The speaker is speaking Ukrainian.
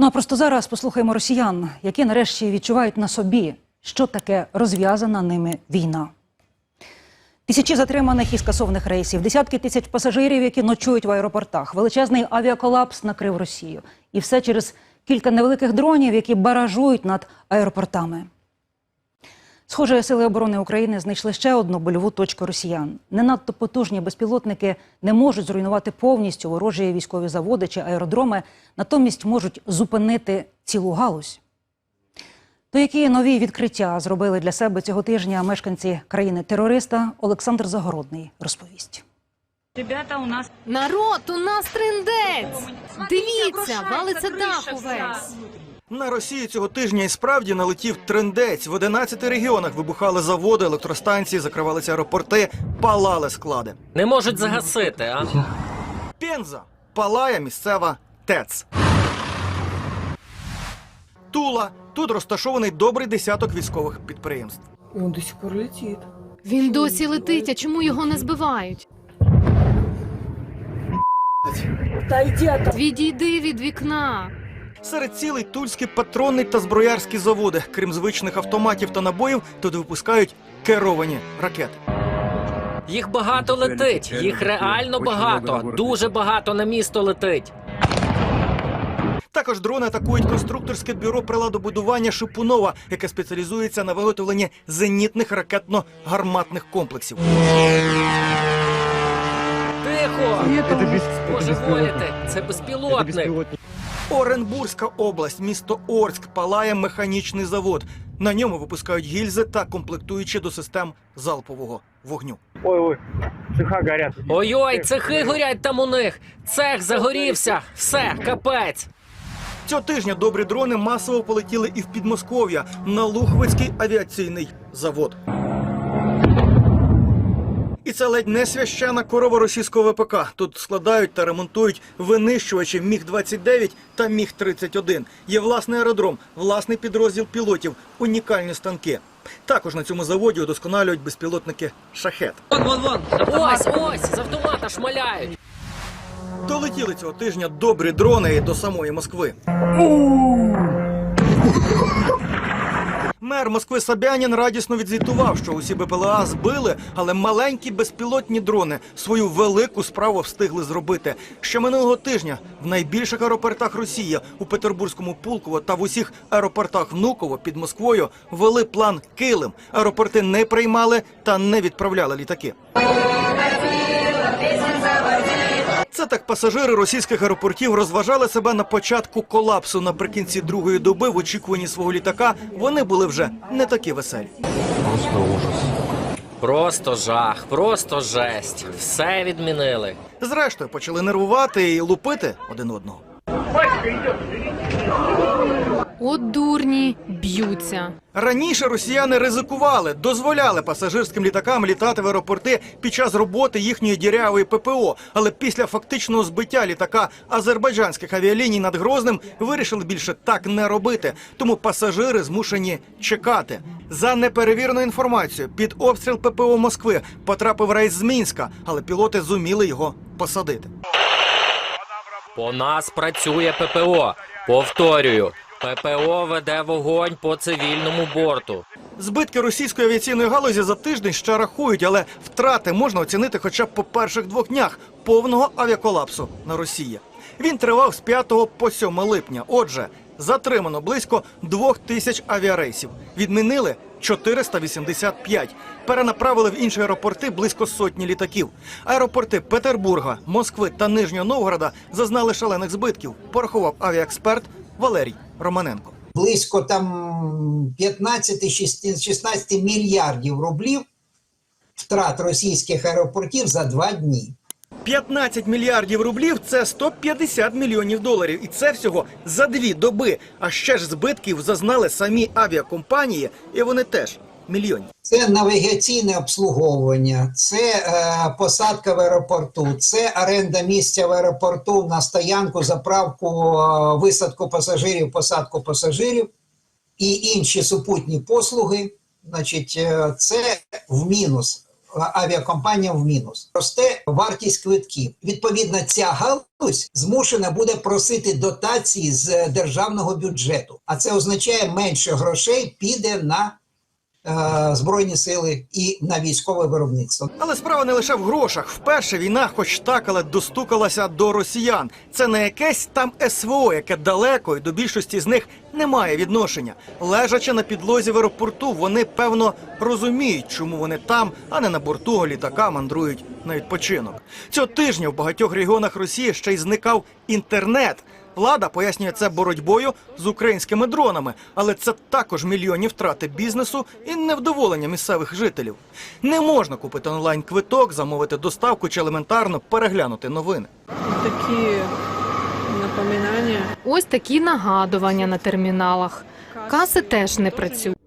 Ну а просто зараз послухаємо росіян, які нарешті відчувають на собі, що таке розв'язана ними війна. Тисячі затриманих і скасованих рейсів, десятки тисяч пасажирів, які ночують в аеропортах, величезний авіаколапс накрив Росію. І все через кілька невеликих дронів, які баражують над аеропортами. Схоже, сили оборони України знайшли ще одну больову точку росіян. Не надто потужні безпілотники не можуть зруйнувати повністю ворожі військові заводи чи аеродроми, натомість можуть зупинити цілу галузь. То які нові відкриття зробили для себе цього тижня мешканці країни-терориста, Олександр Загородний розповість. Ребята, у нас Народ, у нас трендець! Дивіться, валиться дах увесь. На Росію цього тижня і справді налетів трендець. В 11 регіонах вибухали заводи, електростанції, закривалися аеропорти, палали склади. Не можуть загасити, а? Пенза палає місцева ТЕЦ. Тула. Тут розташований добрий десяток військових підприємств. И он до сих пор летит. Він досі летить, а чому його не збивають? Отойди от Відійди від вікна. Серед цілий тульський патронний та зброярські заводи. Крім звичних автоматів та набоїв, тут випускають керовані ракети. Їх багато летить, їх реально багато, дуже багато на місто летить. Також дрони атакують конструкторське бюро приладобудування Шипунова, яке спеціалізується на виготовленні зенітних ракетно-гарматних комплексів. Тихо! Божеволіти, це безпілотник. Оренбурзька область, місто Орськ, палає механічний завод. На ньому випускають гільзи та комплектуючі до систем залпового вогню. Ой-ой, цеха горят. Ой-ой, цехи горять там у них. Цех загорівся. Все, капець. Цього тижня добрі дрони масово полетіли і в Підмосков'я на Лухвицький авіаційний завод. І це ледь не священа корова російського ВПК. Тут складають та ремонтують винищувачі Міг-29 та Міг-31. Є власний аеродром, власний підрозділ пілотів, унікальні станки. Також на цьому заводі удосконалюють безпілотники шахет. Вон вон Ось, ось, з автомата шмаляють. Долетіли цього тижня добрі дрони до самої Москви. Мер Москви Собянін радісно відзвітував, що усі БПЛА збили, але маленькі безпілотні дрони свою велику справу встигли зробити. Ще минулого тижня в найбільших аеропортах Росії у Петербурзькому Пулково та в усіх аеропортах Внуково під Москвою вели план Килим. Аеропорти не приймали та не відправляли літаки. Це так пасажири російських аеропортів розважали себе на початку колапсу. Наприкінці другої доби в очікуванні свого літака вони були вже не такі веселі. Просто жах, просто жесть. Все відмінили. Зрештою почали нервувати і лупити один одного. От дурні б'ються. Раніше росіяни ризикували, дозволяли пасажирським літакам літати в аеропорти під час роботи їхньої дірявої ППО. Але після фактичного збиття літака азербайджанських авіаліній над Грозним вирішили більше так не робити. Тому пасажири змушені чекати. За неперевіреною інформацією, під обстріл ППО Москви потрапив рейс з Мінська, але пілоти зуміли його посадити. По нас працює ППО. Повторюю, ППО веде вогонь по цивільному борту. Збитки російської авіаційної галузі за тиждень ще рахують, але втрати можна оцінити хоча б по перших двох днях повного авіаколапсу на Росії. Він тривав з 5 по 7 липня. Отже, затримано близько двох тисяч авіарейсів. Відмінили 485. Перенаправили в інші аеропорти близько сотні літаків. Аеропорти Петербурга, Москви та Нижнього Новгорода зазнали шалених збитків. Порахував авіаексперт Валерій Романенко. близько там 15-16 мільярдів рублів втрат російських аеропортів за два дні. 15 мільярдів рублів це 150 мільйонів доларів. І це всього за дві доби. А ще ж збитків зазнали самі авіакомпанії, і вони теж мільйонні. Це навігаційне обслуговування, це е, посадка в аеропорту, це оренда місця в аеропорту на стоянку, заправку, е, висадку пасажирів, посадку пасажирів і інші супутні послуги. Значить, е, це в мінус авіакомпаніям в мінус. Росте вартість квитків. Відповідно, ця галузь змушена буде просити дотації з державного бюджету, а це означає менше грошей піде на збройні сили і на військове виробництво. Але справа не лише в грошах. Вперше війна, хоч так, але достукалася до росіян. Це не якесь там СВО, яке далеко і до більшості з них немає відношення. Лежачи на підлозі в аеропорту, вони певно розуміють, чому вони там, а не на борту літака мандрують на відпочинок. Цього тижня в багатьох регіонах Росії ще й зникав інтернет. Влада пояснює це боротьбою з українськими дронами, але це також мільйонні втрати бізнесу і невдоволення місцевих жителів. Не можна купити онлайн квиток, замовити доставку чи елементарно переглянути новини. Такі напоминання. Ось такі нагадування на терміналах. Каси теж не працюють.